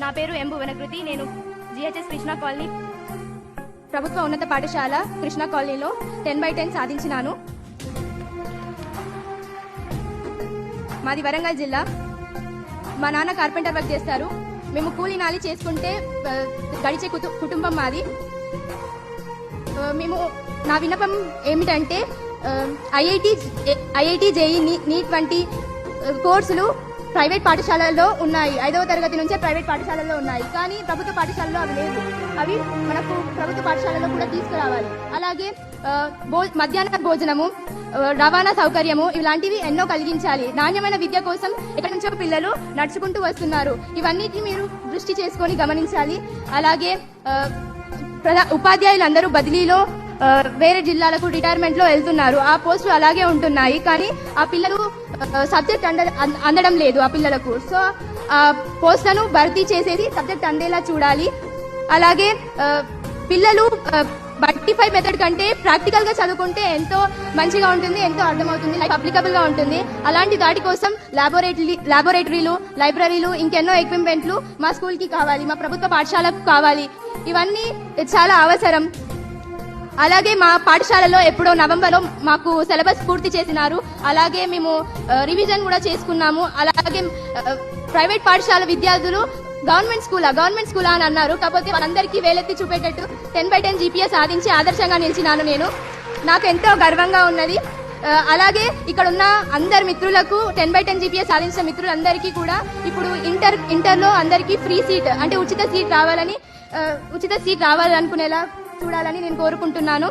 నా పేరు ఎంబు వనకృతి నేను జిహెచ్ఎస్ కృష్ణా కాలనీ. ప్రభుత్వ ఉన్నత పాఠశాల కృష్ణా కాలనీలో టెన్ బై టెన్ సాధించినాను. మాది వరంగల్ జిల్లా. మా నాన్న కార్పెంటర్ వర్క్ చేస్తారు. మేము కూలి నాలి చేసుకుంటే గడిచే కుటు- కుటుంబం మాది. మేము నా విన్నపం ఏమిటంటే ఐఐటి ఐఐటి జేఈ నీట్ వంటి కోర్సులు ప్రైవేట్ పాఠశాలల్లో ఉన్నాయి. ఐదవ తరగతి నుంచే ప్రైవేట్ పాఠశాలల్లో ఉన్నాయి. కానీ ప్రభుత్వ పాఠశాలలో అవి లేవు. అవి మనకు ప్రభుత్వ పాఠశాలలో కూడా తీసుకురావాలి. అలాగే భో మధ్యాహ్న భోజనము రవాణా సౌకర్యము ఇలాంటివి ఎన్నో కలిగించాలి. నాణ్యమైన విద్య కోసం ఎక్కడి నుంచో పిల్లలు నడుచుకుంటూ వస్తున్నారు. ఇవన్నిటిని మీరు దృష్టి చేసుకొని గమనించాలి. అలాగే ఉపాధ్యాయులందరూ బదిలీలో వేరే జిల్లాలకు రిటైర్మెంట్లో వెళ్తున్నారు. ఆ పోస్టులు అలాగే ఉంటున్నాయి. కానీ ఆ పిల్లలు సబ్జెక్ట్ అంద అందడం లేదు ఆ పిల్లలకు. సో ఆ పోస్టులను భర్తీ చేసేది సబ్జెక్ట్ అందేలా చూడాలి. అలాగే పిల్లలు బట్టి ఫైవ్ మెథడ్ కంటే ప్రాక్టికల్గా చదువుకుంటే ఎంతో మంచిగా ఉంటుంది ఎంతో అర్థమవుతుంది లైఫ్ అప్లికబుల్గా ఉంటుంది. అలాంటి దాటి కోసం లాబొరేటరీ లాబొరేటరీలు లైబ్రరీలు ఇంకెన్నో ఎక్విప్మెంట్లు మా స్కూల్కి కావాలి మా ప్రభుత్వ పాఠశాలకు కావాలి. ఇవన్నీ చాలా అవసరం. అలాగే మా పాఠశాలలో ఎప్పుడో నవంబర్లో మాకు సిలబస్ పూర్తి చేసినారు. అలాగే మేము రివిజన్ కూడా చేసుకున్నాము. అలాగే ప్రైవేట్ పాఠశాల విద్యార్థులు గవర్నమెంట్ స్కూలా గవర్నమెంట్ స్కూలా అని అన్నారు. కాకపోతే వాళ్ళందరికీ వేలెత్తి చూపేటట్టు టెన్ బై టెన్ జీపీఎస్ సాధించి ఆదర్శంగా నిలిచినాను నేను. నాకు ఎంతో గర్వంగా ఉన్నది. అలాగే ఇక్కడ ఉన్న అందరి మిత్రులకు టెన్ బై టెన్ జీపీఎస్ సాధించిన మిత్రులందరికీ కూడా ఇప్పుడు ఇంటర్ ఇంటర్లో అందరికీ ఫ్రీ సీట్ అంటే ఉచిత సీట్ రావాలని ఉచిత సీట్ రావాలనుకునేలా చూడాలని నేను కోరుకుంటున్నాను.